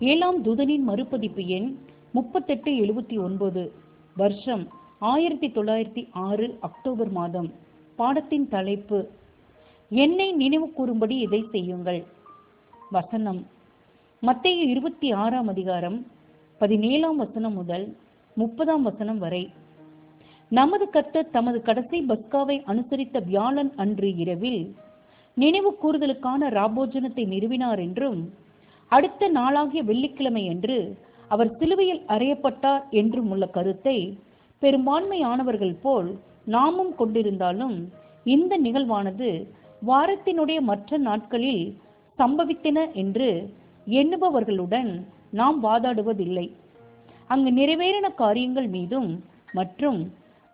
ஏழாம் தூதனின் மறுபதிப்பு எண் முப்பத்தெட்டு எழுபத்தி ஒன்பது வருஷம் ஆயிரத்தி தொள்ளாயிரத்தி ஆறு அக்டோபர் மாதம். பாடத்தின் தலைப்பு என்னை நினைவு கூறும்படி இதை செய்யுங்கள்? வசனம் மத்திய இருபத்தி ஆறாம் அதிகாரம் பதினேழாம் வசனம் முதல் முப்பதாம் வசனம் வரை. நமது கர்த்தர் தமது கடைசி பஸ்காவை அனுசரித்த வியாழன் அன்று இரவில் நினைவு கூறுதலுக்கான ராபோஜனத்தை நிறுவினார் என்றும் அடுத்த நாளாகிய வெள்ளிக்கிழமை என்று அவர் சிலுவையில் அறையப்பட்டார் என்றும் உள்ள கருத்தை பெரும்பான்மையானவர்கள் போல் நாமும் கொண்டிருந்தாலும் இந்த நிகழ்வானது வாரத்தினுடைய மற்ற நாட்களில் சம்பவித்தன என்று எண்ணுபவர்களுடன் நாம் வாதாடுவதில்லை. அங்கு நிறைவேறின காரியங்கள் மீதும் மற்றும்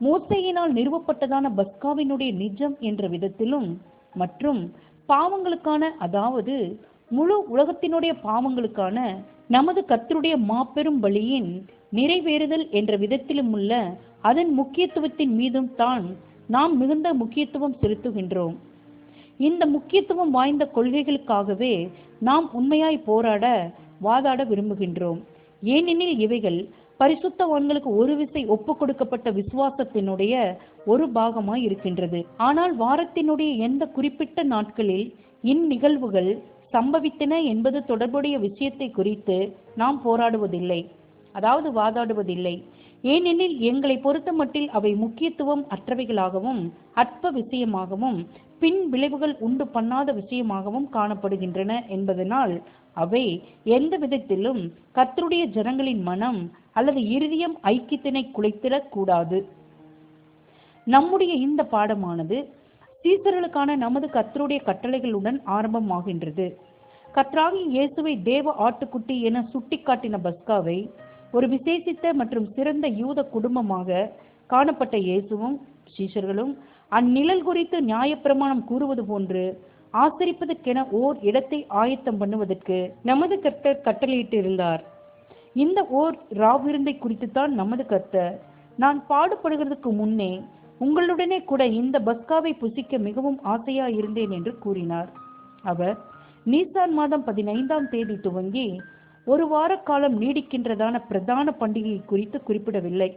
மூத்தையினால் நிறுவப்பட்டதான பஸ்காவினுடைய நிஜம் என்ற விதத்திலும் மற்றும் பாவங்களுக்கான அதாவது முழு உலகத்தினுடைய பாவங்களுக்கான நமது கத்தருடைய மாபெரும் பலியின் நிறைவேறுதல் என்ற விதத்திலும் உள்ள அதன் முக்கியத்துவத்தின் மீதும் தான் நாம் மிகுந்த முக்கியத்துவம் செலுத்துகின்றோம். இந்த முக்கியத்துவம் வாய்ந்த கொள்கைகளுக்காகவே நாம் உண்மையாய் போராட வாதாட விரும்புகின்றோம். ஏனெனில் இவைகள் பரிசுத்தவான்களுக்கு ஒரு விசை ஒப்பு கொடுக்கப்பட்ட விசுவாசத்தினுடைய ஒரு பாகமாய் இருக்கின்றது. ஆனால் வாரத்தினுடைய எந்த குறிப்பிட்ட நாட்களில் இந்நிகழ்வுகள் சம்பவித்தன என்பது தொடர்புடைய விஷயத்தை குறித்து நாம் போராடுவதில்லை. அதாவது வாதாடுவதில்லை. ஏனெனில் எங்களை பொறுத்தமட்டில் அவை முக்கியத்துவம் அற்றவைகளாகவும் அற்ப விஷயமாகவும் பின் விளைவுகள் உண்டு பண்ணாத விஷயமாகவும் காணப்படுகின்றன என்பதனால் அவை எந்த விதத்திலும் கத்தருடைய ஜனங்களின் மனம் அல்லது இறுதியம் ஐக்கியத்தினை குலைத்திடக் கூடாது நம்முடைய இந்த பாடமானது சீசர்களுக்கான நமது கத்தருடைய கட்டளைகளுடன் ஆரம்பமாகின்றது. கர்த்தராகி இயேசுவை தேவ ஆட்டுக்குட்டி என சுட்டிக்காட்டின பஸ்காவை ஒரு விசேஷித்த மற்றும் சிறந்த யூத குடும்பமாக காணப்பட்ட இயேசுவும் சீஷர்களும் அந்நிழல் குறித்து நியாயப்பிரமாணம் கூறுவது போன்று ஆசரிப்பதற்கென ஓர் இடத்தை ஆயத்தம் பண்ணுவதற்கு நமது கர்த்தர் கட்டளையிட்டிருந்தார். இந்த ஓர் ராவிருந்தை குறித்துத்தான் நமது கர்த்தர் நான் பாடுபடுகிறதுக்கு முன்னே உங்களுடனே கூட இந்த பஸ்காவை புசிக்க மிகவும் ஆசையா இருந்தேன் என்று கூறினார். அவர் நீசான் மாதம் பதினைந்தாம் தேதி துவங்கி ஒரு வார காலம் நீடிக்கின்றதான பிரதான பண்டிகை குறித்து குறிப்பிடவில்லை.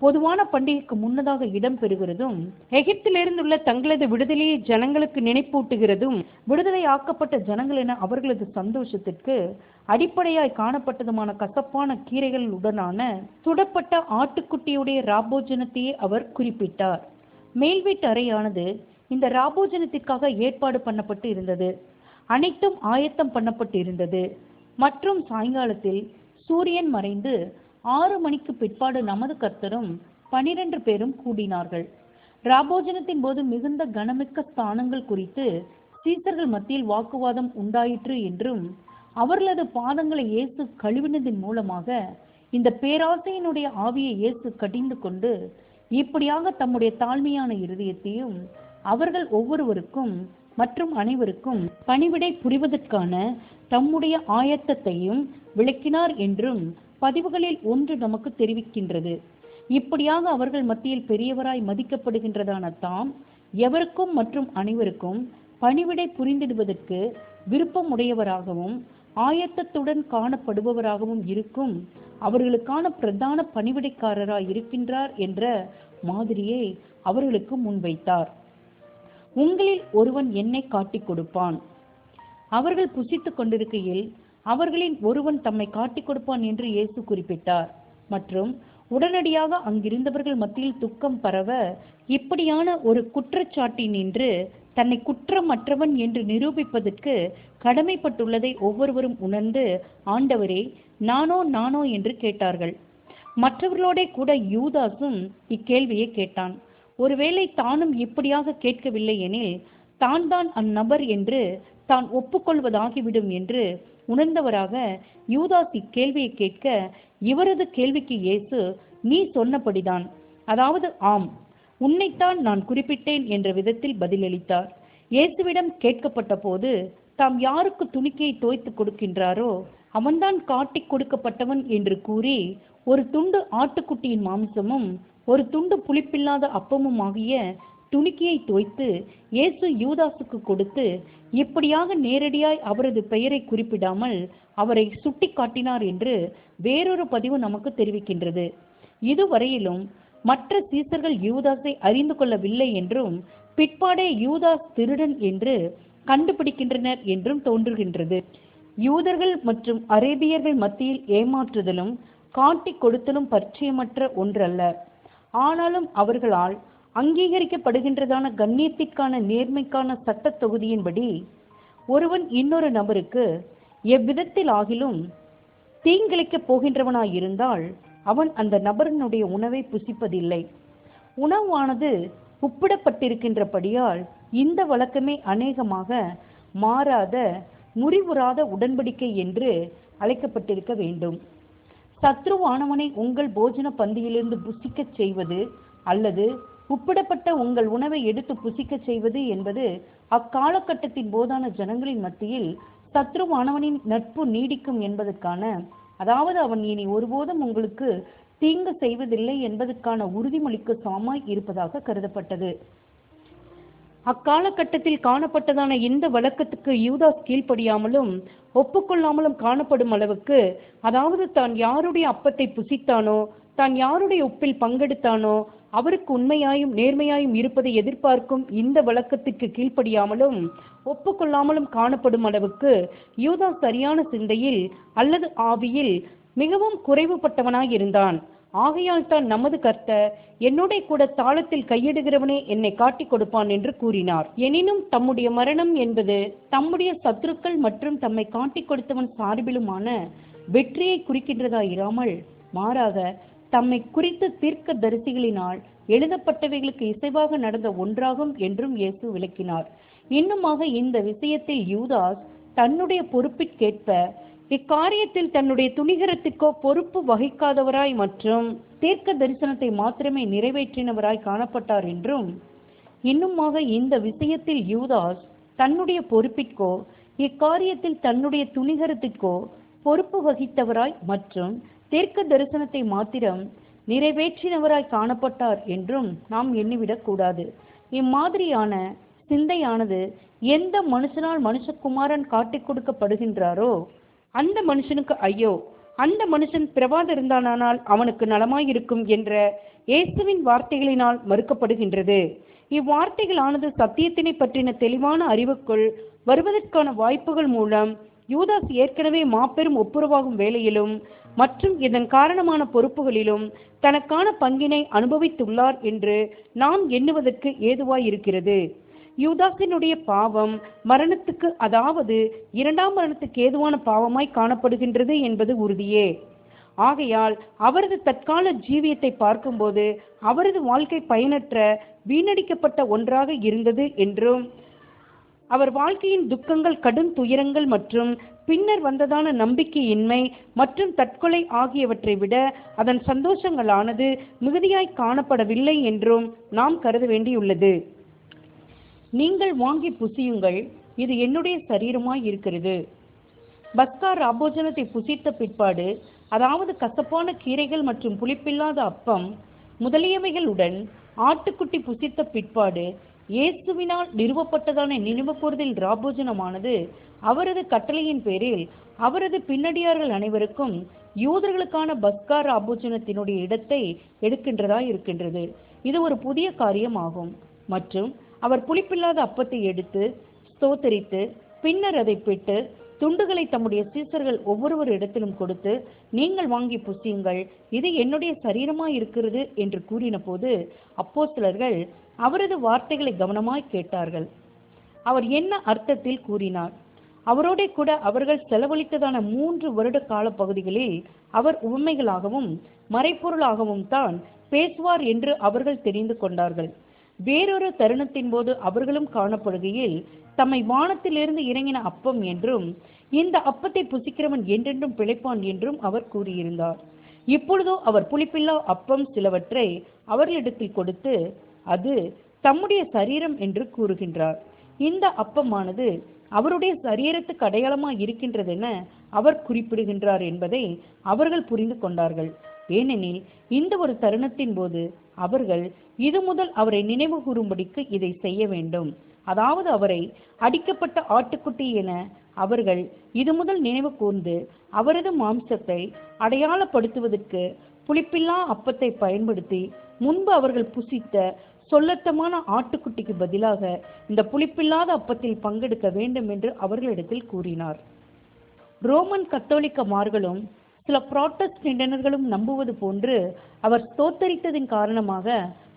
பொதுவான பண்டிகைக்கு முன்னதாக இடம்பெறுகிறதும் எகிப்திலிருந்துள்ள தங்களது விடுதலையை ஜனங்களுக்கு நினைப்பூட்டுகிறதும் விடுதலை ஆக்கப்பட்ட ஜனங்கள் என அவர்களது சந்தோஷத்திற்கு அடிப்படையாய் காணப்பட்டதுமான கசப்பான கீரைகளுடனான சுடப்பட்ட ஆட்டுக்குட்டியுடைய ராபோஜனத்தையே அவர் குறிப்பிட்டார். மேல் வீட்டு அறையானது இந்த ராபோஜனத்திற்காக ஏற்பாடு பண்ணப்பட்டு இருந்தது. அனைத்தும் ஆயத்தம் பண்ணப்பட்டு இருந்தது. மற்றும் சாயங்காலத்தில் சூரியன் மறைந்து ஆறு மணிக்கு பிற்பாடு நமது கர்த்தரும் பனிரெண்டு பேரும் கூடினார்கள். ராபோஜனத்தின் போது மிகுந்த கனமிக்க ஸ்தானங்கள் குறித்து சீசர்கள் மத்தியில் வாக்குவாதம் உண்டாயிற்று என்றும் அவர்களது பாதங்களை இயேசு கழுவினதின் மூலமாக இந்த பேராசையினுடைய ஆவியை இயேசு கடிந்து கொண்டு இப்படியாக தம்முடைய தாழ்மையான இருதயத்தையும் அவர்கள் ஒவ்வொருவருக்கும் மற்றும் அனைவருக்கும் பணிவிடை புரிவதற்கான தம்முடைய ஆயத்தத்தையும் விளக்கினார் என்றும் பதிவுகளில் ஒன்று நமக்கு தெரிவிக்கின்றது. இப்படியாக அவர்கள் மத்தியில் பெரியவராய் மதிக்கப்படுகின்றதான தாம் எவருக்கும் மற்றும் அனைவருக்கும் பணிவிடை புரிந்திடுவதற்கு விருப்பமுடையவராகவும் ஆயத்தத்துடன் காணப்படுபவராகவும் இருக்கும் அவர்களுக்கான பிரதான பணிவிடைக்காரராய் இருக்கின்றார் என்ற மாதிரியை அவர்களுக்கு முன்வைத்தார். உங்களில் ஒருவன் என்னை காட்டிக் கொடுப்பான். அவர்கள் புசித்துக் கொண்டிருக்கையில் அவர்களின் ஒருவன் தம்மை காட்டிக் கொடுப்பான் என்று இயேசு குறிப்பிட்டார். மற்றும் உடனடியாக அங்கிருந்தவர்கள் மத்தியில் துக்கம் பரவ இப்படியான ஒரு குற்றச்சாட்டி நின்று தன்னை குற்றமற்றவன் என்று நிரூபிப்பதற்கு கடமைப்பட்டுள்ளதை ஒவ்வொருவரும் உணர்ந்து ஆண்டவரே நானோ நானோ என்று கேட்டார்கள். மற்றவர்களோட கூட யூதாசும் இக்கேள்வியை கேட்டான். ஒருவேளை தானும் இப்படியாக கேட்கவில்லை எனில் தான் தான் அந்நபர் என்று தான் ஒப்புக்கொள்வதாகிவிடும் என்று உணர்ந்தவராக யூதாஸ் இக்கேள்வியை கேட்க இவரது கேள்விக்கு இயேசு நீ சொன்னபடிதான். அதாவது ஆம் உன்னைத்தான் நான் குறிப்பிட்டேன் என்ற விதத்தில் பதிலளித்தார். இயேசுவிடம் கேட்கப்பட்ட போது தாம் யாருக்கு துணிக்கையை தோய்த்து கொடுக்கின்றாரோ அவன்தான் காட்டிக் கொடுக்கப்பட்டவன் என்று கூறி ஒரு துண்டு ஆட்டுக்குட்டியின் மாம்சமும் ஒரு துண்டு புளிப்பில்லாத அப்பமும் ஆகிய துணிக்கியை தோய்த்து இயேசு யூதாசுக்கு கொடுத்து இப்படியாக நேரடியாய் அவரது பெயரை குறிப்பிடாமல் அவரை சுட்டி காட்டினார் என்று வேறொரு பதிவு நமக்கு தெரிவிக்கின்றது. இதுவரையிலும் மற்ற சீசர்கள் யூதாஸை அறிந்து கொள்ளவில்லை என்றும் பிற்பாடே யூதாஸ் திருடன் என்று கண்டுபிடிக்கின்றனர் என்றும் தோன்றுகின்றது. யூதர்கள் மற்றும் அரேபியர்கள் மத்தியில் ஏமாற்றுதலும் காட்டிக் கொடுத்தலும் பரிச்சயமற்ற ஒன்றல்ல. ஆனாலும் அவர்களால் அங்கீகரிக்கப்படுகின்றதான கண்ணியத்திற்கான நேர்மைக்கான சட்ட தொகுதியின்படி ஒருவன் இன்னொரு நபருக்கு எவ்விதத்தில் ஆகிலும் தீங்கிழைக்கப் போகின்றவனாயிருந்தால் அவன் அந்த நபரினுடைய உணவை புசிப்பதில்லை. உணவானது உப்பிடப்பட்டிருக்கின்றபடியால் இந்த வழக்கமே அநேகமாக மாறாத முறிவுறாத உடன்படிக்கை என்று அழைக்கப்பட்டிருக்க வேண்டும். சத்ருவானவனை உங்கள் போஜன பந்தியிலிருந்து புசிக்கச் செய்வது அல்லது உப்பிடப்பட்ட உங்கள் உணவை எடுத்து புசிக்கச் செய்வது என்பது அக்காலகட்டத்தின் போதான ஜனங்களின் மத்தியில் சத்ருவானவனின் நட்பு நீடிக்கும் என்பதற்கான அதாவது அவன் இனி ஒருபோதும் உங்களுக்கு தீங்கு செய்வதில்லை என்பதற்கான உறுதிமொழிக்கு சமமாய் இருப்பதாக கருதப்பட்டது. அக்காலகட்டத்தில் காணப்பட்டதான இந்த வழக்கத்துக்கு யூதாஸ் கீழ்ப்படியாமலும் ஒப்புக்கொள்ளாமலும் காணப்படும் அளவுக்கு அதாவது தான் யாருடைய அப்பத்தை புசித்தானோ தான் யாருடைய உப்பில் பங்கெடுத்தானோ அவருக்கு உண்மையாயும் நேர்மையாயும் இருப்பதை எதிர்பார்க்கும் இந்த வழக்கத்துக்கு கீழ்ப்படியாமலும் ஒப்புக்கொள்ளாமலும் காணப்படும் அளவுக்கு யூதா சரியான சிந்தையில் அல்லது ஆவியில் மிகவும் குறைவுபட்டவனாய் இருந்தான் ஆகையால் தான் நமது கர்த்தர் என்னோட கூட தாளத்தில் கையிடுகிறவனே என்னை காட்டி கொடுப்பான் என்று கூறினார். எனினும் தம்முடைய மரணம் என்பது தம்முடைய சத்துருக்கள் மற்றும் தம்மை காட்டிக் கொடுத்தவன் சார்பிலுமான வெற்றியை குறிக்கின்றதாயிராமல் மாறாக தம்மை குறித்த தீர்க்க தரிசிகளினால் எழுதப்பட்டவைகளுக்கு இசைவாக நடந்த ஒன்றாகும் என்றும் இயேசு விளக்கினார். இன்னுமாக இந்த விஷயத்தில் யூதாஸ் தன்னுடைய பொறுப்பிற்கேற்ப இக்காரியத்தில் தன்னுடைய துணிகரத்திற்கோ பொறுப்பு வகிக்காதவராய் மற்றும் தீர்க்க தரிசனத்தை மாத்திரமே நிறைவேற்றினவராய் காணப்பட்டார் என்றும் இன்னுமாக இந்த விஷயத்தில் யூதாஸ் தன்னுடைய பொறுப்பிற்கோ இக்காரியத்தில் தன்னுடைய துணிகரத்திற்கோ பொறுப்பு வகித்தவராய் மற்றும் தீர்க்க தரிசனத்தை மாத்திரம் நிறைவேற்றினவராய் காணப்பட்டார் என்றும் நாம் எண்ணிவிடக் கூடாது. இம்மாதிரியான சிந்தையானது எந்த மனுஷனால் மனுஷகுமாரன் காட்டிக் கொடுக்கப்படுகின்றாரோ அந்த மனுஷனுக்கு ஐயோ அந்த மனுஷன் பிரபாத இருந்தானால் அவனுக்கு நலமாயிருக்கும் என்ற இயேசுவின் வார்த்தைகளினால் மறுக்கப்படுகின்றது. இவ்வார்த்தைகளானது சத்தியத்தினை பற்றின தெளிவான அறிவுக்குள் வருவதற்கான வாய்ப்புகள் மூலம் யூதாஸ் ஏற்கனவே மாபெரும் ஒப்புரவாகும் வேலையிலும் மற்றும் இதன் காரணமான பொறுப்புகளிலும் தனக்கான பங்கினை அனுபவித்துள்ளார் என்று நாம் எண்ணுவதற்கு ஏதுவாய் இருக்கிறது யூதாசினுடைய பாவம் மரணத்துக்கு அதாவது இரண்டாம் மரணத்துக்கு ஏதுவான பாவமாய் காணப்படுகின்றது என்பது உறுதியே. ஆகையால் அவரது தற்கால ஜீவியத்தை பார்க்கும்போது அவரது வாழ்க்கை பயனற்ற வீணடிக்கப்பட்ட ஒன்றாக இருந்தது என்றும் அவர் வாழ்க்கையின் துக்கங்கள் கடும் துயரங்கள் மற்றும் பின்னர் வந்ததான நம்பிக்கையின்மை மற்றும் தற்கொலை ஆகியவற்றை விட அதன் சந்தோஷங்களானது மிகுதியாய் காணப்படவில்லை என்றும் நாம் கருத வேண்டியுள்ளது. நீங்கள் வாங்கி புசியுங்கள். இது என்னுடைய சரீரமாய் இருக்கிறது. பஸ்கார் ஆபோஜனத்தை புசித்த பிற்பாடு அதாவது கசப்பான கீரைகள் மற்றும் புளிப்பில்லாத அப்பம் முதலியவைகளுடன் ஆட்டுக்குட்டி புசித்த பிற்பாடு இயேசுவினால் நிறுவப்பட்டதான நினைவு ராபோஜனமானது அவரது கட்டளையின் பேரில் அவரது பின்னடியார்கள் அனைவருக்கும் யூதர்களுக்கான பஸ்கார் ராபோஜனத்தினுடைய இடத்தை எடுக்கின்றதா இருக்கின்றது. இது ஒரு புதிய காரியமாகும். மற்றும் அவர் புளிப்பில்லாத அப்பத்தை எடுத்து ஸ்தோத்தரித்து பின்னர் அதை பிட்டு துண்டுகளை தம்முடைய சீசர்கள் ஒவ்வொருவர் இடத்திலும் கொடுத்து நீங்கள் வாங்கி புசியுங்கள். இது என்னுடைய சரீரமாய் இருக்கிறது என்று கூறின போது அப்போஸ்தலர்கள் அவரது வார்த்தைகளை கவனமாய் கேட்டார்கள். அவர் என்ன அர்த்தத்தில் கூறினார்? அவரோட கூட அவர்கள் செலவழித்ததான மூன்று வருட கால பகுதிகளில் அவர் உண்மைகளாகவும் மறைப்பொருளாகவும் தான் பேசுவார் என்று அவர்கள் தெரிந்து கொண்டார்கள். வேறொரு தருணத்தின் போது அவர்களும் காணப்படுகையில் தம்மை வானத்திலிருந்து இறங்கின அப்பம் என்றும் இந்த அப்பத்தை புசிக்கிறவன் என்றென்றும் பிழைப்பான் என்றும் அவர் கூறியிருந்தார். இப்பொழுதோ அவர் புளிப்பில்லா அப்பம் சிலவற்றை அவர்களிடத்தில் கொடுத்து அது தம்முடைய சரீரம் என்று கூறுகின்றார். இந்த அப்பமானது அவருடைய சரீரத்துக்கு அடையாளமாய் இருக்கின்றதென அவர் குறிப்பிடுகின்றார் என்பதை அவர்கள் புரிந்து கொண்டார்கள். ஏனெனில் இந்த ஒரு தருணத்தின் போது அவர்கள் இது முதல் அவரை நினைவு கூறும்படிக்கு இதை செய்ய வேண்டும். அதாவது அவரை அடிக்கப்பட்ட ஆட்டுக்குட்டி என அவர்கள் இது முதல் நினைவு கூர்ந்து அவரது மாம்சத்தை அடையாளப்படுத்துவதற்கு புளிப்பில்லா அப்பத்தை பயன்படுத்தி முன்பு அவர்கள் புசித்த சொல்லத்தமான ஆட்டுக்குட்டிக்கு பதிலாக இந்த புளிப்பில்லாத அப்பத்தில் பங்கெடுக்க வேண்டும் என்று அவர்களிடத்தில் கூறினார். ரோமன் கத்தோலிக்கமார்களும் சில புராட்டஸ்டன்டர்களும் நம்புவது போன்று அவர் ஸ்தோத்தரித்ததின் காரணமாக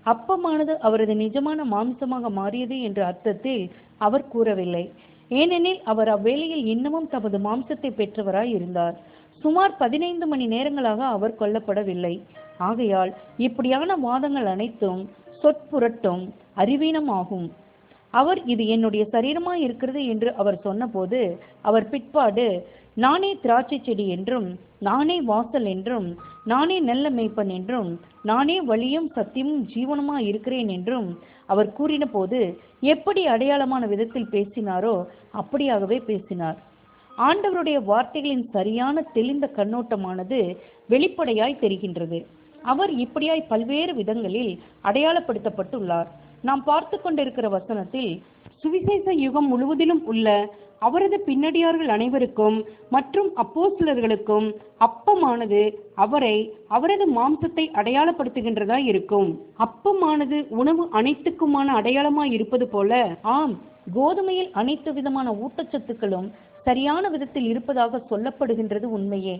அப்பமானது அவரது நிஜமான மாம்சமாக மாறியது என்ற அர்த்தத்தில் அவர் கூறவில்லை. ஏனெனில் அவர் அவ்வேளையில் இன்னமும் தமது மாம்சத்தை பெற்றவராய் இருந்தார். சுமார் பதினைந்து மணி நேரங்களாக அவர் கொல்லப்படவில்லை. ஆகையால் இப்படியான வாதங்கள் அனைத்தும் சொற்புரட்டும் அறிவீனமாகும். அவர் இது என்னுடைய சரீரமாய் இருக்கிறது என்று அவர் சொன்னபோது அவர் பிற்பாடு நானே திராட்சை செடி என்றும் நானே வாசல் என்றும் நானே நல்ல மேய்ப்பன் என்றும் நானே வழியும் சத்தியமும் ஜீவனுமா இருக்கிறேன் என்றும் அவர் கூறின போது எப்படி அடையாளமான விதத்தில் பேசினாரோ அப்படியாகவே பேசினார். ஆண்டவருடைய வார்த்தைகளின் சரியான தெளிந்த கண்ணோட்டமானது வெளிப்படையாய் தெரிகின்றது. அவர் இப்படியாய் பல்வேறு விதங்களில் அடையாளப்படுத்தப்பட்டுள்ளார். நாம் பார்த்து கொண்டிருக்கிற வசனத்தில் சுவிசேஷ யுகம் முழுவதிலும் உள்ள அவரது பின்னடியார்கள் அனைவருக்கும் மற்றும் அப்போஸ்தலர்களுக்கும் அப்பமானது அவரை அவரது மாம்சத்தை அடையாளப்படுத்துகின்றதா இருக்கும். அப்பமானது உணவு அனைத்துக்குமான அடையாளமாய் இருப்பது போல ஆம் கோதுமையில் அனைத்து விதமான ஊட்டச்சத்துக்களும் சரியான விதத்தில் இருப்பதாக சொல்லப்படுகின்றது உண்மையே.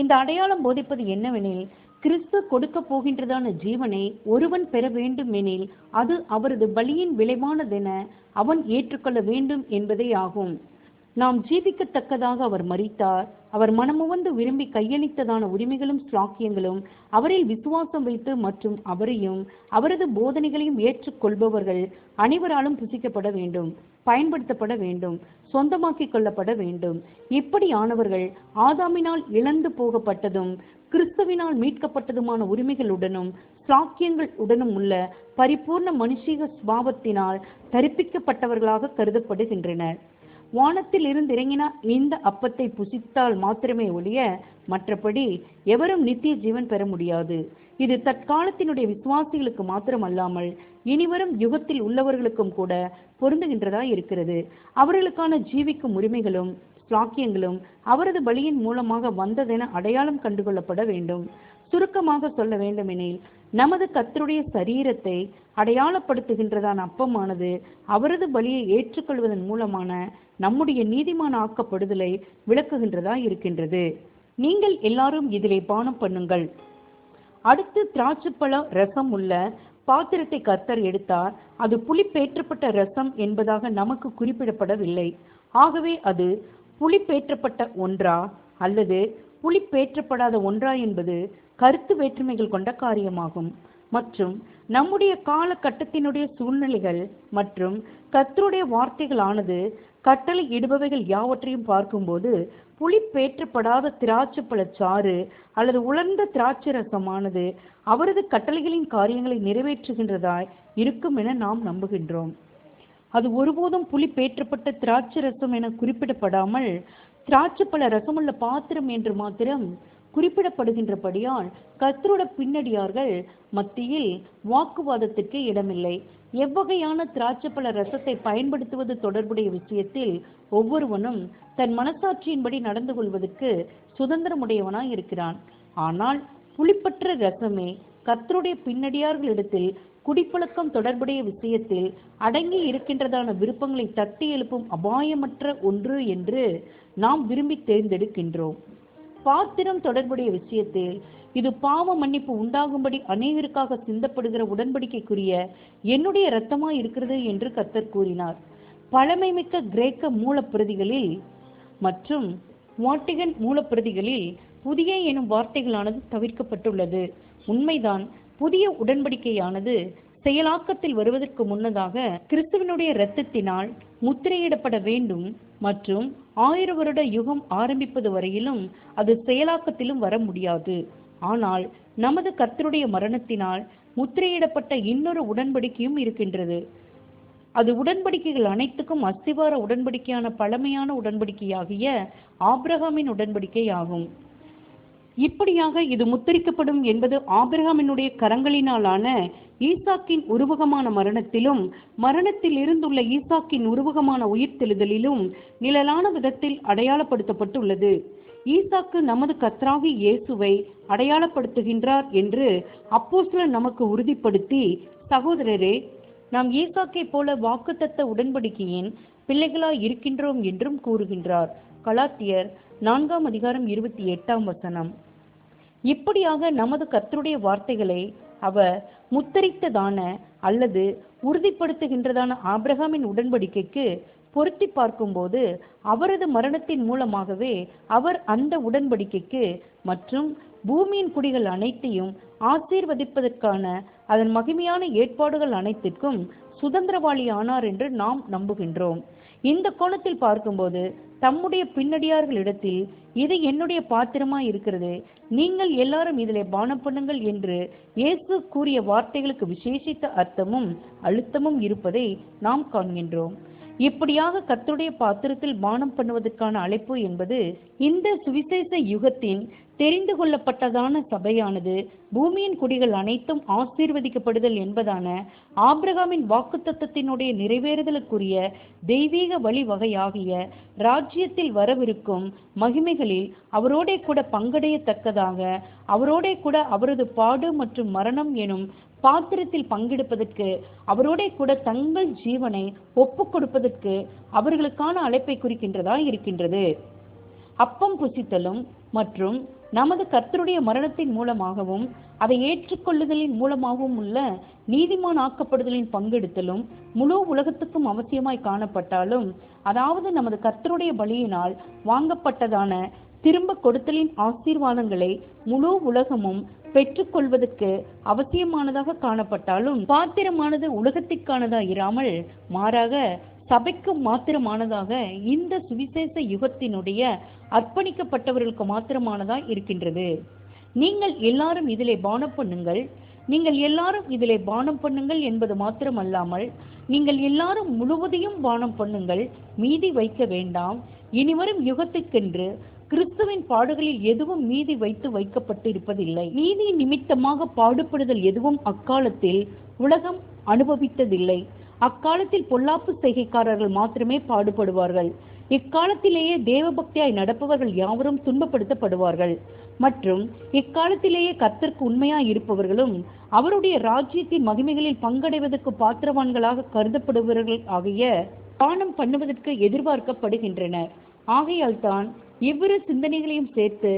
இந்த அடையாளம் போதிப்பது என்னவெனில் கிறிஸ்து கொடுக்க போகின்றதான ஜீவனை ஒருவன் பெற வேண்டும் எனில் அது அவரது பலியின் விளைவானதென அவன் ஏற்றுக்கொள்ள வேண்டும் என்பதே ஆகும். நாம் ஜீவிக்கத்தக்கதாக அவர் மறித்தார் அவர் மனமுவந்து விரும்பி கையளித்ததான உரிமைகளும் ஸ்லாக்கியங்களும் அவரில் விசுவாசம் வைத்து மற்றும் அவரையும் அவரது போதனைகளையும் ஏற்றுக்கொள்பவர்கள் அனைவராலும் புசிக்கப்பட வேண்டும் பயன்படுத்தப்பட வேண்டும் சொந்தமாக்கிக் கொள்ளப்பட வேண்டும். இப்படியானவர்கள் ஆதாமினால் இழந்து போகப்பட்டதும் கிறிஸ்துவினால் மீட்கப்பட்டதுமான உரிமைகளுடனும் சாக்கியங்கள் உடனும் உள்ள பரிபூர்ண மனுஷீக சுபாவத்தினால் தரிப்பிக்கப்பட்டவர்களாக கருதப்படுகின்றனர். வானத்தில் இருந்து இறங்கின இந்த அப்பத்தை புசித்தால் மாத்திரமே ஒழிய மற்றபடி எவரும் நித்திய ஜீவன் பெற முடியாது. இது தற்காலத்தினுடைய விசுவாசிகளுக்கு மாத்திரமல்லாமல் இனிவரும் யுகத்தில் உள்ளவர்களுக்கும் கூட பொருந்துகின்றதா இருக்கிறது. அவர்களுக்கான ஜீவிக்கும் உரிமைகளும் ஸ்லாக்கியங்களும் அவரது பலியின் மூலமாக வந்ததென அடையாளம் கண்டுகொள்ளப்பட வேண்டும். சுருக்கமாக சொல்ல வேண்டுமெனில் நமது கத்தருடைய சரீரத்தை அடையாளப்படுத்துகின்றதான அப்பமானது அவரது பலியை ஏற்றுக்கொள்வதன் மூலமான நம்முடைய நீதிமான ஆக்கப்படுதலை விளக்குகின்றதா இருக்கின்றது. நீங்கள் எல்லாரும் இதிலே பானம் பண்ணுங்கள். அடுத்து திராட்சைப்பழ ரசம் உள்ள பாத்திரத்தை கர்த்தர் எடுத்தார். அது புளிப்பேற்றப்பட்ட ரசம் என்பதாக நமக்கு குறிப்பிடப்படவில்லை. ஆகவே அது புளிப்பேற்றப்பட்ட ஒன்றா அல்லது புளிப்பேற்றப்படாத ஒன்றா என்பது கருத்து வேற்றுமைகள் கொண்ட காரியமாகும். மற்றும் நம்முடைய காலகட்டத்தினுடைய சூழ்நிலைகள் மற்றும் கத்தருடைய வார்த்தைகளானது கட்டளை இடுபவைகள் யாவற்றையும் பார்க்கும்போது புளிப்பேற்றப்படாத திராட்சைப்பழ சாறு அல்லது உலர்ந்த திராட்சை ரசமானது அவரது கட்டளைகளின் காரியங்களை நிறைவேற்றுகின்றதாய் இருக்கும் என நாம் நம்புகின்றோம். அது ஒருபோதும் புளிப்பேற்றப்பட்ட திராட்சை ரசம் என குறிப்பிடப்படாமல் திராட்சைப்பழ ரசமுள்ள பாத்திரம் என்று மாத்திரம் குறிப்பிடப்படுகின்றபடியால் கர்த்தரோட பின்னடியார்கள் மத்தியில் வாக்குவாதத்திற்கு இடமில்லை. எவ்வகையான திராட்சைப்பழ ரசத்தை பயன்படுத்துவது தொடர்புடைய விஷயத்தில் ஒவ்வொருவனும் தன் மனசாட்சியின்படி நடந்து கொள்வதற்கு சுதந்திரமுடையவனாய் இருக்கிறான். ஆனால் புளிப்பற்ற ரசமே கத்தருடைய பின்னடியார்களிடத்தில் குடிப்பழக்கம் தொடர்புடைய விஷயத்தில் அடங்கி இருக்கின்றதான விருப்பங்களை தட்டி எழுப்பும் அபாயமற்ற ஒன்று என்று நாம் விரும்பி தேர்ந்தெடுக்கின்றோம். பாத்திரம் தொடர்புடைய விஷயத்தில் இது பாவ மன்னிப்பு உண்டாகும்படி அநேகருக்காக சிந்தப்படுகிற உடன்படிக்கைக்குரிய என்னுடைய இரத்தமாய் இருக்கிறது என்று கர்த்தர் கூறினார். பழமைமிக்க கிரேக்க மூலப்பிரதிகளில் மற்றும் வாட்டிகன் மூலப்பிரதிகளில் புதிய எனும் வார்த்தைகளானது தவிர்க்கப்பட்டுள்ளது. உண்மைதான் புதிய உடன்படிக்கையானது செயலாக்கத்தில் வருவதற்கு முன்னதாக கிறிஸ்துவனுடைய இரத்தத்தினால் முத்திரையிடப்பட வேண்டும் மற்றும் ஆயிர வருட யுகம் ஆரம்பிப்பது வரையிலும் அது செயலாக்கத்திலும் வர முடியாது. ஆனால் நமது கர்த்தருடைய மரணத்தினால் முத்திரையிடப்பட்ட இன்னொரு உடன்படிக்கையும் இருக்கின்றது. அது உடன்படிக்கைகள் அனைத்துக்கும் அஸ்திவார உடன்படிக்கையான பழமையான உடன்படிக்கையாகிய ஆப்ரஹாமின் உடன்படிக்கை ஆகும் இப்படியாக இது முத்தரிக்கப்படும் என்பது ஆபிரகாமினுடைய கரங்களினாலான ஈசாக்கின் உருவகமான மரணத்திலும் மரணத்தில் இருந்துள்ள ஈசாக்கின் உருவகமான உயிர்த்தெழுதலிலும் நிழலான விதத்தில் அடையாளப்படுத்தப்பட்டுள்ளது. ஈசாக்கு நமது கத்ராகி இயேசுவை அடையாளப்படுத்துகின்றார் என்று அப்போஸ்தலர் நமக்கு உறுதிப்படுத்தி சகோதரரே நாம் ஈசாக்கை போல வாக்குத்தத்த உடன்படிக்கையின் பிள்ளைகளாய் இருக்கின்றோம் என்றும் கூறுகின்றார். கலாத்தியர் நான்காம் அதிகாரம் இருபத்தி எட்டாம் வசனம். இப்படியாக நமது கர்த்தருடைய வார்த்தைகளை அவர் முத்தரித்ததான அல்லது உறுதிப்படுத்துகின்றதான ஆபிரகாமின் உடன்படிக்கைக்கு பொருத்தி பார்க்கும்போது அவரது மரணத்தின் மூலமாகவே அவர் அந்த உடன்படிக்கைக்கு மற்றும் பூமியின் குடிகள் அனைத்தையும் ஆசீர்வதிப்பதற்கான அதன் மகிமையான ஏற்பாடுகள் அனைத்திற்கும் சுதந்திரவாளி ஆனார் என்று நாம் நம்புகின்றோம். இந்த கோணத்தில் பார்க்கும்போது தம்முடைய பின்னடியார்களிடத்தில் இது என்னுடைய பாத்திரமா இருக்கிறது. நீங்கள் எல்லாரும் இதிலே பானம் பண்ணுங்கள் என்று இயேசு கூறிய வார்த்தைகளுக்கு விசேஷித்த அர்த்தமும் அழுத்தமும் இருப்பதை நாம் காண்கின்றோம். இப்படியாக கத்துடைய பாத்திரத்தில் பானம் பண்ணுவதற்கான அழைப்பு என்பது இந்த சுவிசேஷ யுகத்தின் தெரிந்து கொள்ளப்பட்டதான சபையானது பூமியின் குடிகள் அனைத்தும் ஆசீர்வதிக்கப்படுதல் என்பதான ஆப்ரகாமின் வாக்குத்தத்தத்தினுடைய நிறைவேறுதலுக்குரிய தெய்வீக வழிவகையாகிய ராஜ்யத்தில் வரவிருக்கும் மகிமைகளில் அவரோடே கூட பங்கடையத்தக்கதாக அவரோடே கூட அவரது பாடு மற்றும் மரணம் எனும் பாத்திரத்தில் பங்கெடுப்பதற்கு அவரோடே கூட தங்கள் ஜீவனை ஒப்புக் கொடுப்பதற்கு அவர்களுக்கான அழைப்பை குறிக்கின்றதா இருக்கின்றது அப்பம் புசித்தலும் மற்றும் நமது கர்த்தருடைய மரணத்தின் மூலமாகவும் அதை ஏற்றுக்கொள்ளுதலின் மூலமாகவும் உள்ள நீதிமான் ஆக்கப்படுதலின் பங்கெடுத்தலும் முழு உலகத்துக்கும் அவசியமாய் காணப்பட்டாலும் அதாவது நமது கர்த்தருடைய பலியினால் வாங்கப்பட்டதான திரும்ப கொடுத்தலின் ஆசீர்வாதங்களை முழு உலகமும் பெற்றுக்கொள்வதற்கு அவசியமானதாக காணப்பட்டாலும் பாத்திரமானது உலகத்திற்கானதா இராமல் மாறாக சபைக்கு மாத்திரமானதாக இந்த சுவிசேஷ யுகத்தினுடைய அர்ப்பணிக்கப்பட்டவர்களுக்கு மாத்திரமானதா இருக்கின்றது. நீங்கள் எல்லாரும் இதிலே பானம் பண்ணுங்கள். நீங்கள் எல்லாரும் இதிலே பானம் பண்ணுங்கள் என்பது மாத்திரமல்லாமல் நீங்கள் எல்லாரும் முழுவதையும் பானம் பண்ணுங்கள். மீதி வைக்க வேண்டாம். இனிவரும் யுகத்துக்கென்று கிறிஸ்துவின் பாடுகளில் எதுவும் மீதி வைத்து வைக்கப்பட்டு இருப்பதில்லை நீதி நிமித்தமாக பாடுபடுதல் எதுவும் அக்காலத்தில் உலகம் அனுபவித்ததில்லை. அக்காலத்தில் பொல்லாப்பு செய்கைக்காரர்கள் மாத்திரமே பாடுபடுவார்கள். இக்காலத்திலேயே தேவபக்தியாய் நடப்பவர்கள் யாவரும் துன்பப்படுத்தப்படுவார்கள். மற்றும் இக்காலத்திலேயே கர்த்தருக்கு உண்மையாய் இருப்பவர்களும் அவருடைய ராஜ்யத்தின் மகிமைகளில் பங்கடைவதற்கு பாத்திரவான்களாக கருதப்படுபவர்கள் ஆகிய பானம் பண்ணுவதற்கு எதிர்பார்க்கப்படுகின்றனர். ஆகையால் தான் இவ்விரு சிந்தனைகளையும் சேர்த்து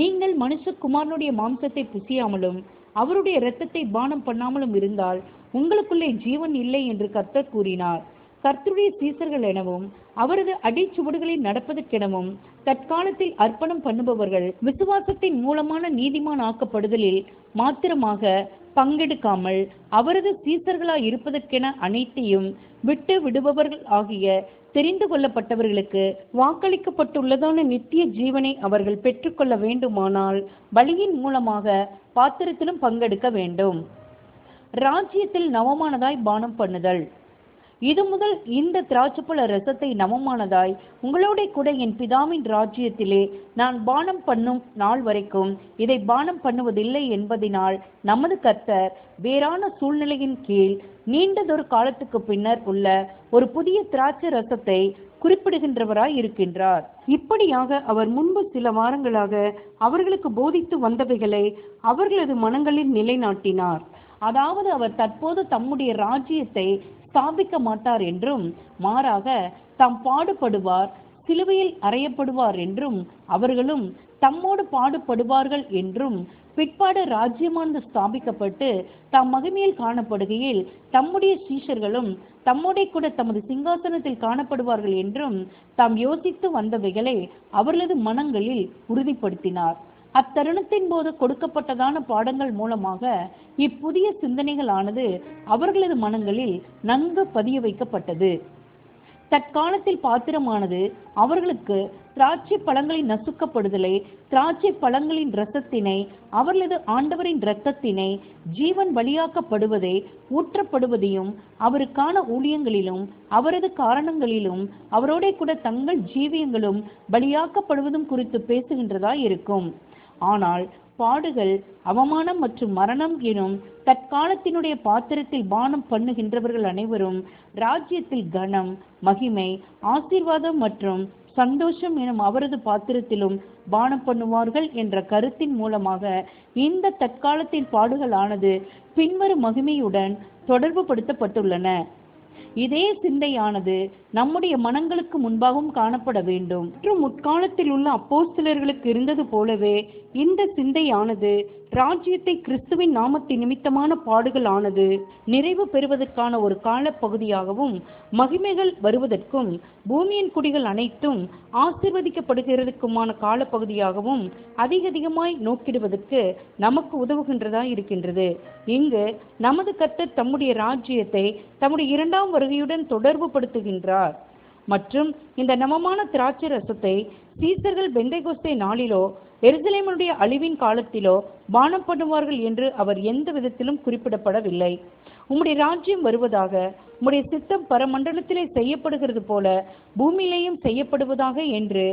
நீங்கள் மனுஷகுமாரனுடைய மாம்சத்தை புசியாமலும் அவருடைய இரத்தத்தை பானம் பண்ணாமலும் இருந்தால் உங்களுக்குள்ளே ஜீவன் இல்லை என்று கர்த்தர் கூறினார். கர்த்தருடைய சீசர்கள் எனவும் அவரது அடிச்சுவடுகளில் நடப்பதற்கெனவும் தற்காலத்தில் அர்ப்பணம் பண்ணுபவர்கள் விசுவாசத்தின் மூலமான நீதிமான் ஆக்கப்படுதலில் மாத்திரமாக பங்கெடுக்காமல் அவரது சீசர்களாய் இருப்பதற்கென அனைத்தையும் விட்டு விடுபவர்கள் ஆகிய தெரிந்து கொள்ளப்பட்டவர்களுக்கு வாக்களிக்கப்பட்டுள்ளதான நித்திய ஜீவனை அவர்கள் பெற்றுக்கொள்ள வேண்டுமானால் பலியின் மூலமாக பாத்திரத்திலும் பங்கெடுக்க வேண்டும். ராஜ்யத்தில் நவமானதாய் பானம் பண்ணுதல். இது முதல் இந்த திராட்சைப்பழ ரசத்தை நவமானதாய் உங்களோட கூட என் பிதாவின் ராஜ்யத்திலே நான் பானம் பண்ணும் நாள் வரைக்கும் இதை பானம் பண்ணுவதில்லை என்பதினால் நமது கர்த்தர் வேறான சூழ்நிலையின் கீழ் நீண்டதொரு காலத்துக்கு பின்னர் உள்ள ஒரு புதிய திராட்சை ரசத்தை குறிப்பிடுகின்றவராய் இருக்கின்றார். இப்படியாக அவர் முன்பு சில வாரங்களாக அவர்களுக்கு போதித்து வந்தவைகளை அவர்களது மனங்களில் நிலைநாட்டினார். அதாவது அவர் தற்போது தம்முடைய ராஜ்யத்தை ஸ்தாபிக்க மாட்டார் என்றும் மாறாக தாம் பாடுபடுவார் சிலுவையில் அறையப்படுவார் என்றும் அவர்களும் தம்மோடு பாடுபடுவார்கள் என்றும் பிற்பாடு ராஜ்யமானது ஸ்தாபிக்கப்பட்டு தாம் மகிமையில் காணப்படுகையில் தம்முடைய சீஷர்களும் தம்முடைய கூட தமது சிங்காசனத்தில் காணப்படுவார்கள் என்றும் தாம் யோசித்து வந்தவைகளை அவர்களது மனங்களில் உறுதிப்படுத்தினார். அத்தருணத்தின் போது கொடுக்கப்பட்டதான பாடங்கள் மூலமாக இப்புதிய சிந்தனைகளானது அவர்களது மனங்களில் நன்கு பதிய வைக்கப்பட்டது. தற்காலத்தில் பாத்திரமானது அவர்களுக்கு திராட்சை பழங்களின் நசுக்கப்படுதலை திராட்சை பழங்களின் இரத்தத்தினை அவர்களது ஆண்டவரின் இரத்தத்தினை ஜீவன் வழியாக்கப்படுவதை ஊற்றப்படுவதையும் அவருக்கான ஊழியங்களிலும் அவரது காரணங்களிலும் அவரோட கூட தங்கள் ஜீவியங்களும் பலியாக்கப்படுவதும் குறித்து பேசுகின்றதா இருக்கும் ஆனால் பாடுகள் அவமானம் மற்றும் மரணம் எனும் தற்காலத்தினுடைய பாத்திரத்தில் பானம் பண்ணுகின்றவர்கள் அனைவரும் ராஜ்யத்தில் கனம் மகிமை ஆசீர்வாதம் மற்றும் சந்தோஷம் எனும் அவரது பாத்திரத்திலும் பானம் பண்ணுவார்கள் என்ற கருத்தின் மூலமாக இந்த தற்காலத்தின் பாடுகளானது பின்வரும் மகிமையுடன் தொடர்பு படுத்தப்பட்டுள்ளன இதே சிந்தையானது நம்முடைய மனங்களுக்கு முன்பாகவும் காணப்பட வேண்டும். மற்றும் முற்காலத்தில் உள்ள அப்போஸ்தலர்களுக்கு இருந்தது போலவே இந்த சிந்தையானது ராஜ்யத்தை கிறிஸ்துவின் நாமத்தை நிமித்தமான பாடுகளானது நிறைவு பெறுவதற்கான ஒரு காலப்பகுதியாகவும் மகிமைகள் வருவதற்கும் பூமியின் குடிகள் அனைத்தும் ஆசிர்வதிக்கப்படுகிறதுக்குமான காலப்பகுதியாகவும் அதிக அதிகமாய் நோக்கிடுவதற்கு நமக்கு உதவுகின்றதாய் இருக்கின்றது. இங்கு நமது கர்த்தர் தம்முடைய ராஜ்யத்தை தம்முடைய இரண்டாம் வருகையுடன் தொடர்பு படுத்துகின்றார். மற்றும் இந்த நமமான திராட்சை ரசத்தை சீசர்கள் பெந்தைகோஸ்தே நாளிலோ எருசலேமனுடைய அழிவின் காலத்திலோ பானம் பண்ணுவார்கள் என்று அவர் எந்த விதத்திலும் குறிப்பிடப்படவில்லை. உம்முடைய ராஜ்யம் வருவதாக உம்முடைய சித்தம் பரமண்டலத்திலே செய்யப்படுகிறது போல பூமியிலேயும் செய்யப்படுவதாக என்று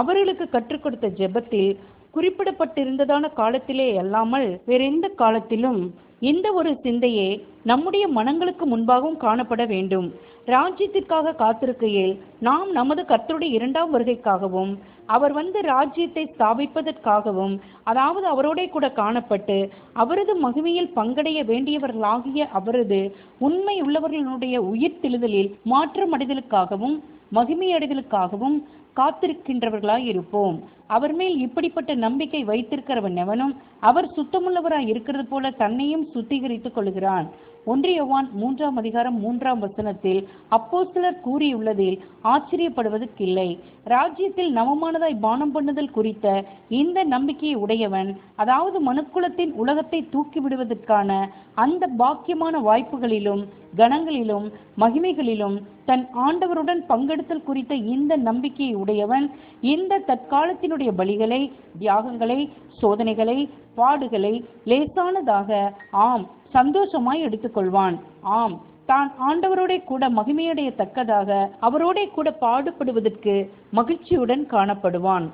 அவர்களுக்கு கற்றுக் கொடுத்த ஜெபத்தில் குறிப்பிடப்பட்டிருந்ததான காலத்திலே அல்லாமல் வேறெந்த காலத்திலும் இந்த ஒரு சிந்தையே நம்முடைய மனங்களுக்கு முன்பாகவும் காணப்பட வேண்டும். ராஜ்யத்திற்காக காத்திருக்கையில் நாம் நமது கர்த்தருடைய இரண்டாம் வருகைக்காகவும் அவர் வந்து ராஜ்யத்தை ஸ்தாபிப்பதற்காகவும் அதாவது அவரோட கூட காணப்பட்டு அவரது மகிமையில் பங்கடைய வேண்டியவர்களாகிய அவரது உண்மை உள்ளவர்களுடைய உயிர் தெழுதலில் மாற்றமடைதலுக்காகவும் மகிமையடைதலுக்காகவும் காத்திருக்கின்றவர்களாய் இருப்போம். அவர் மேல் இப்படிப்பட்ட நம்பிக்கை வைத்திருக்கிறவன் எவனும் அவர் சுத்தமுள்ளவராய் இருக்கிறது போல தன்னையும் சுத்திகரித்துக் கொள்கிறான். ஒன்றியவான் மூன்றாம் அதிகாரம் மூன்றாம் வசனத்தில் அப்போஸ்தலர் கூறியுள்ளதில் ஆச்சரியப்படுவதற்கில்லை. ராஜ்யத்தில் நவமானதாய் பானம் பண்ணுதல் குறித்த இந்த நம்பிக்கையை உடையவன் அதாவது மனுக்குலத்தின் உலகத்தை தூக்கி விடுவதற்கான அந்த பாக்கியமான வாய்ப்புகளிலும் கணங்களிலும் மகிமைகளிலும் தன் ஆண்டவருடன் பங்கெடுத்தல் குறித்த இந்த நம்பிக்கையை உடையவன் இந்த தற்காலத்தினுடைய பலிகளை தியாகங்களை சோதனைகளை பாடுகளை லேசானதாக ஆம் சந்தோஷமாய் எடுத்துக்கொள்வான். ஆம் தான் ஆண்டவரோட கூட மகிமையடையத்தக்கதாக அவரோட கூட பாடுபடுவதற்கு மகிழ்ச்சியுடன் காணப்படுவான்.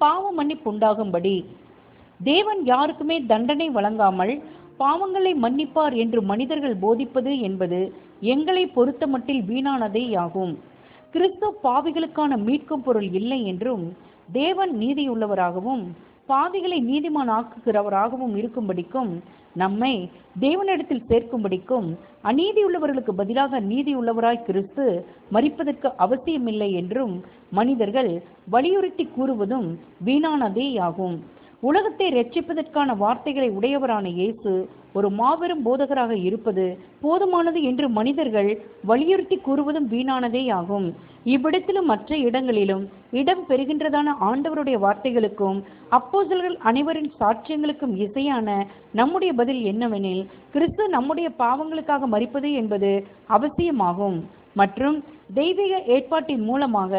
பாவ மன்னிப்பு உண்டாகும்படி. தேவன் யாருக்குமே தண்டனை வழங்காமல் பாவங்களை மன்னிப்பார் என்று மனிதர்கள் போதிப்பது என்பது எங்களை பொறுத்தமட்டில் வீணானதேயாகும் கிறிஸ்து பாவிகளுக்கான மீட்கும் பொருள் இல்லை என்றும் தேவன் நீதியுள்ளவராகவும் பாவிகளை நீதிமான் ஆக்குகிறவராகவும் இருக்கும்படிக்கும் நம்மை தேவனிடத்தில் சேர்க்கும்படிக்கும் அநீதியுள்ளவர்களுக்கு பதிலாக நீதியுள்ளவராய் கிறிஸ்து மறிப்பதற்கு அவசியமில்லை என்றும் மனிதர்கள் வலியுறுத்தி கூறுவதும் வீணானதேயாகும். உலகத்தை ரட்சிப்பதற்கான வார்த்தைகளை உடையவரான இயேசு ஒரு மாபெரும் போதகராக இருப்பது போதுமானது என்று மனிதர்கள் வலியுறுத்தி கூறுவதும் வீணானதேயாகும் இவ்விடத்திலும் மற்ற இடங்களிலும் இடம் பெறுகின்றதான ஆண்டவருடைய வார்த்தைகளுக்கும் அப்போசல்கள் அனைவரின் சாட்சியங்களுக்கும் இசையான நம்முடைய பதில் என்னவெனில் கிறிஸ்து நம்முடைய பாவங்களுக்காக மறிப்பது என்பது அவசியமாகும். மற்றும் தெய்வீக ஏற்பாட்டின் மூலமாக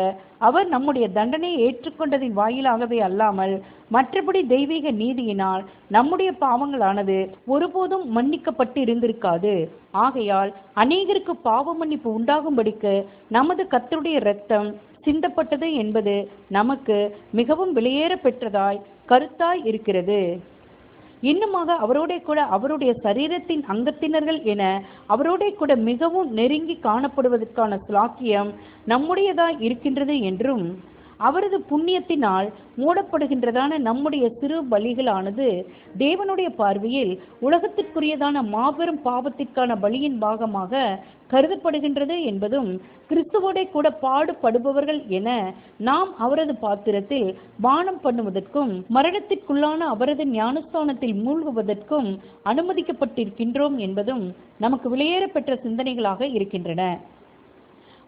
அவர் நம்முடைய தண்டனையை ஏற்றுக்கொண்டதின் வாயிலாகவே அல்லாமல் மற்றபடி தெய்வீக நீதியினால் நம்முடைய பாவங்களானது ஒருபோதும் மன்னிக்கப்பட்டு இருந்திருக்காது. ஆகையால் அநேகருக்கு பாவ மன்னிப்பு உண்டாகும்படிக்கு நமது கத்தருடைய இரத்தம் சிந்தப்பட்டது என்பது நமக்கு மிகவும் விலையேற பெற்றதாய் கருத்தாய் இருக்கிறது. இன்னுமாக அவரோட கூட அவருடைய சரீரத்தின் அங்கத்தினர்கள் என அவரோட கூட மிகவும் நெருங்கி காணப்படுவதற்கான ஸ்லாக்கியம் நம்முடையதாய் இருக்கின்றது என்றும் அவரது புண்ணியத்தினால் மூடப்படுகின்றதான நம்முடைய சிறு பலிகளானது தேவனுடைய பார்வையில் உலகத்திற்குரியதான மாபெரும் பாவத்திற்கான பலியின் பாகமாக கருதப்படுகின்றது என்பதும் கிறிஸ்துவோட கூட பாடுபடுபவர்கள் என நாம் அவரது பாத்திரத்தில் பானம் பண்ணுவதற்கும் மரணத்திற்குள்ளான அவரது ஞானஸ்தானத்தில் மூழ்குவதற்கும் அனுமதிக்கப்பட்டிருக்கின்றோம் என்பதும் நமக்கு விலையேற பெற்ற சிந்தனைகளாக இருக்கின்றன.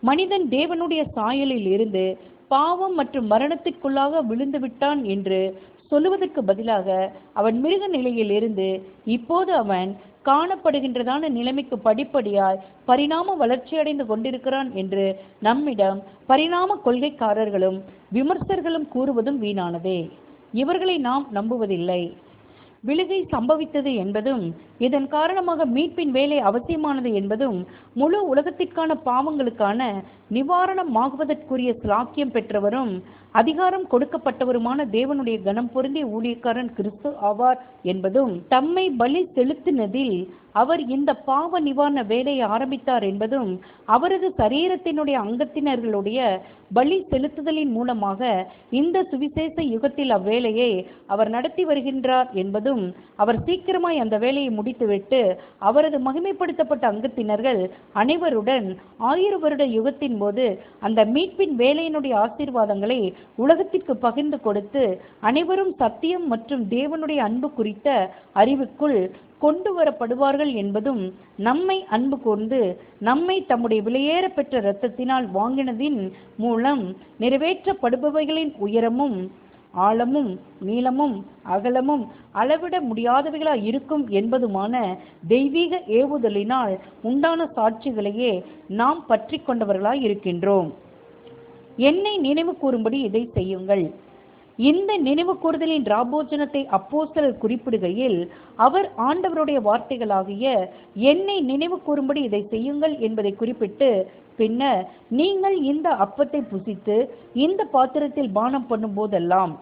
மனிதன் தேவனுடைய சாயலில் இருந்து பாவம் மற்றும் மரணத்திற்குள்ளாக விழுந்து விட்டான் என்று சொல்லுவதற்கு பதிலாக அவன் மிருக நிலையில் இருந்து இப்போது அவன் காணப்படுகின்றதான நிலைமைக்கு படிப்படியாய் பரிணாம வளர்ச்சியடைந்து கொண்டிருக்கிறான் என்று நம்மிடம் பரிணாம கொள்கைக்காரர்களும் விமர்சகர்களும் கூறுவதும் வீணானதே. இவர்களை நாம் நம்புவதில்லை. விழுகை சம்பவித்தது என்பதும் இதன் காரணமாக மீட்பின் வேலை அவசியமானது என்பதும் முழு உலகத்திற்கான பாவங்களுக்கான நிவாரணமாகுவதற்குரிய சிலாக்கியம் பெற்றவரும் அதிகாரம் கொடுக்கப்பட்டவருமான தேவனுடைய கனம் பொருந்திய ஊழியக்காரன் கிறிஸ்து ஆவார் என்பதும் தம்மை பலி செலுத்தினதில் அவர் இந்த பாவ நிவாரண வேலையை ஆரம்பித்தார் என்பதும் அவரது சரீரத்தினுடைய அங்கத்தினர்களுடைய பலி செலுத்துதலின் மூலமாக இந்த சுவிசேஷ யுகத்தில் அவ்வேலையை அவர் நடத்தி வருகின்றார் என்பதும் அவர் சீக்கிரமாய் அந்த வேலையை முடித்துவிட்டு அவரது மகிமைப்படுத்தப்பட்ட அங்கத்தினர்கள் அனைவருடன் ஆயிரம் வருட யுகத்தின் போது அந்த மீட்பின் வேலையினுடைய ஆசீர்வாதங்களை உலகத்திற்கு பகிர்ந்து கொடுத்து அனைவரும் சத்தியம் மற்றும் தேவனுடைய அன்பு குறித்த அறிவுக்குள் கொண்டு வரப்படுவார்கள் என்பதும் நம்மை அன்பு கூர்ந்து நம்மை தம்முடைய விலையேற பெற்ற இரத்தத்தினால் வாங்கினதின் மூலம் நிறைவேற்றப்படுபவைகளின் உயரமும் ஆழமும் நீளமும் அகலமும் அளவிட முடியாதவைகளாக இருக்கும் என்பதுமான தெய்வீக ஏவுதலினால் உண்டான சாட்சிகளையே நாம் பற்றி கொண்டவர்களாய் இருக்கின்றோம். என்னை நினைவு கூறும்படி இதை செய்யுங்கள். இந்த நினைவு கூறுதலின் ராபோஜனத்தை அப்போஸ்தலர் குறிப்பிடுகையில் அவர் ஆண்டவருடைய வார்த்தைகளாகிய என்னை நினைவு கூறும்படி இதை செய்யுங்கள் என்பதை குறிப்பிட்டு பின்னர் நீங்கள் இந்த அப்பத்தை புசித்து இந்த பாத்திரத்தில் பானம் பண்ணும் போதெல்லாம்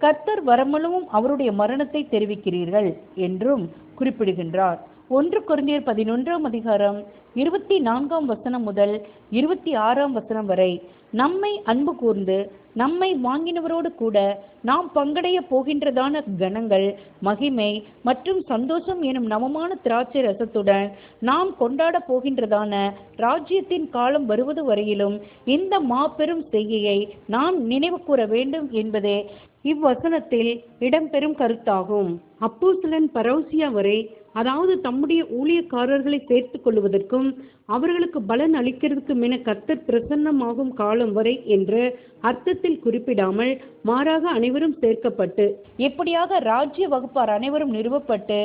கர்த்தர் வரமளவும் அவருடைய மரணத்தை தெரிவிக்கிறீர்கள் என்றும் குறிப்பிடுகின்றார். ஒன்று குருந்தியர் பதினொன்றாம் அதிகாரம் இருபத்தி நான்காம் வசனம் முதல் இருபத்தி ஆறாம் வசனம் வரை. நம்மை அன்பு கூர்ந்து நம்மை வாங்கினவரோடு கூட நாம் பங்கடைய போகின்றதான கணங்கள் மகிமை மற்றும் சந்தோஷம் எனும் நவமான திராட்சை ரசத்துடன் நாம் கொண்டாட போகின்றதான ராஜ்யத்தின் காலம் வருவது வரையிலும் இந்த மாபெரும் செய்கையை நாம் நினைவு கூற வேண்டும் என்பதே இவ்வசனத்தில் இடம்பெறும் கருத்தாகும். அப்போசிலன் பரௌசியா வரை அதாவது தம்முடைய ஊழியக்காரர்களை சேர்த்துக் கொள்வதற்கும் அவர்களுக்கு பலன் அளிக்கிறதுக்கும் என கர்த்தர் பிரசன்னமாகும் காலம் வரை என்ற அர்த்தத்தில் குறிப்பிடாமல் மாறாக அனைவரும் சேர்க்கப்பட்டு எப்படியாக ராஜ்ய வகுப்பார் அனைவரும் நிறுவப்பட்டு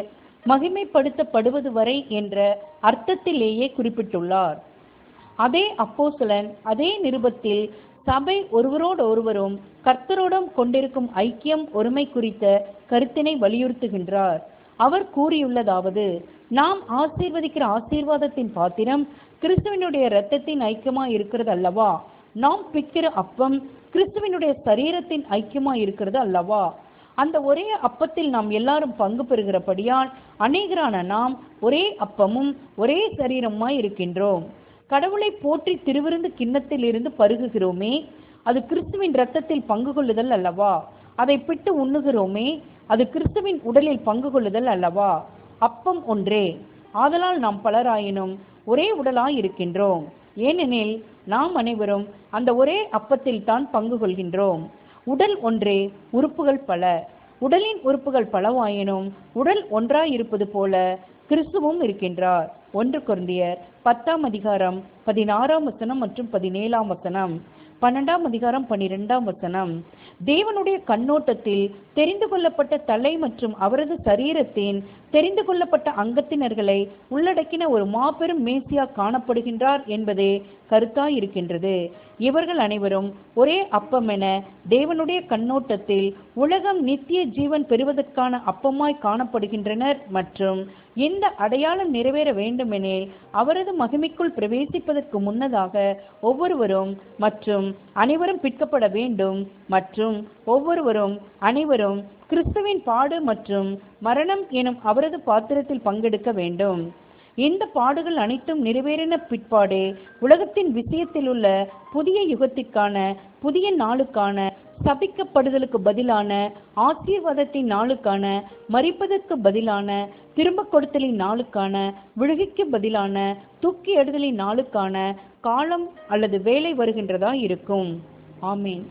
மகிமைப்படுத்தப்படுவது வரை என்ற அர்த்தத்திலேயே குறிப்பிட்டுள்ளார். அதே அப்போசலன் அதே நிருபத்தில் சபை ஒருவரோடு ஒருவரும் கர்த்தரோடும் கொண்டிருக்கும் ஐக்கியம் ஒருமை குறித்த கருத்தினை வலியுறுத்துகின்றார். அவர் கூறியுள்ளதாவது நாம் ஆசீர்வதிக்கிற ஆசீர்வாதத்தின் பாத்திரம் கிறிஸ்துவனுடைய இரத்தத்தின் ஐக்கியமா இருக்கிறது அல்லவா நாம் பிக்கிற அப்பம் கிறிஸ்துவனுடைய சரீரத்தின் ஐக்கியமா இருக்கிறது அல்லவா அந்த ஒரே அப்பத்தில் நாம் எல்லாரும் பங்கு பெறுகிறபடியால் அநேகரான நாம் ஒரே அப்பமும் ஒரே சரீரமாய் இருக்கின்றோம். கடவுளை போற்றி திருவிருந்து கிண்ணத்தில் இருந்து பருகுகிறோமே அது கிறிஸ்துவின் இரத்தத்தில் பங்கு கொள்ளுதல் அல்லவா? அதை பிட்டு உண்ணுகிறோமே அது கிறிஸ்துவின் உடலில் பங்கு கொள்ளுதல் அல்லவா? அப்பம் ஒன்றே. ஆதலால் நாம் பலராயினும் ஒரே உடலாய் இருக்கின்றோம் ஏனெனில் நாம் அனைவரும் அந்த ஒரே அப்பத்தில் தான் பங்கு கொள்கின்றோம். உடல் ஒன்றே உறுப்புகள் பல. உடலின் உறுப்புகள் பலவாயினும் உடல் ஒன்றாய் இருப்பது போல கிறிஸ்துவும் இருக்கின்றார். ஒன்று குருந்தியர் பத்தாம் அதிகாரம் பதினாறாம் வசனம் மற்றும் பதினேழாம் வசனம். பன்னெண்டாம் அதிகாரம் பன்னிரெண்டாம் வசனம். தேவனுடைய கண்ணோட்டத்தில் தெரிந்து கொள்ளப்பட்ட தலை மற்றும் அவரது சரீரத்தின் தெரிந்து கொள்ளப்பட்ட அங்கத்தினர்களை உள்ளடக்கின ஒரு மாபெரும் மேசியா காணப்படுகின்றார் என்பதே கருத்தாய் இருக்கின்றது இவர்கள் அனைவரும் ஒரே அப்பம் என தேவனுடைய கண்ணோட்டத்தில் உலகம் நித்திய ஜீவன் பெறுவதற்கான அப்பமாய் காணப்படுகின்றனர் மற்றும் இந்த அடையாளம் நிறைவேற வேண்டுமெனில் அவரது மகிமைக்குள் பிரவேசிப்பதற்கு முன்னதாக ஒவ்வொருவரும் மற்றும் அனைவரும் பிற்கப்பட வேண்டும் மற்றும் ஒவ்வொருவரும் அனைவரும் அனைவரும் கிறிஸ்துவின் பாடு மற்றும் மரணம் எனும் அவரது பாத்திரத்தில் பங்கெடுக்க வேண்டும். இந்த பாடுகள் அனைத்தும் நிறைவேறின பிற்பாடு உலகத்தின் விஷயத்தில் உள்ள புதிய யுகத்திற்கான புதிய நாளுக்கான சபிக்கப்படுதலுக்கு பதிலான ஆசீர்வாதத்தின் நாளுக்கான மறிப்பதற்கு பதிலான திரும்ப கொடுத்தலின் நாளுக்கான விழுகைக்கு பதிலான தூக்கி எடுதலின் நாளுக்கான காலம் அல்லது வேலை வருகின்றதா இருக்கும். ஆமீன்.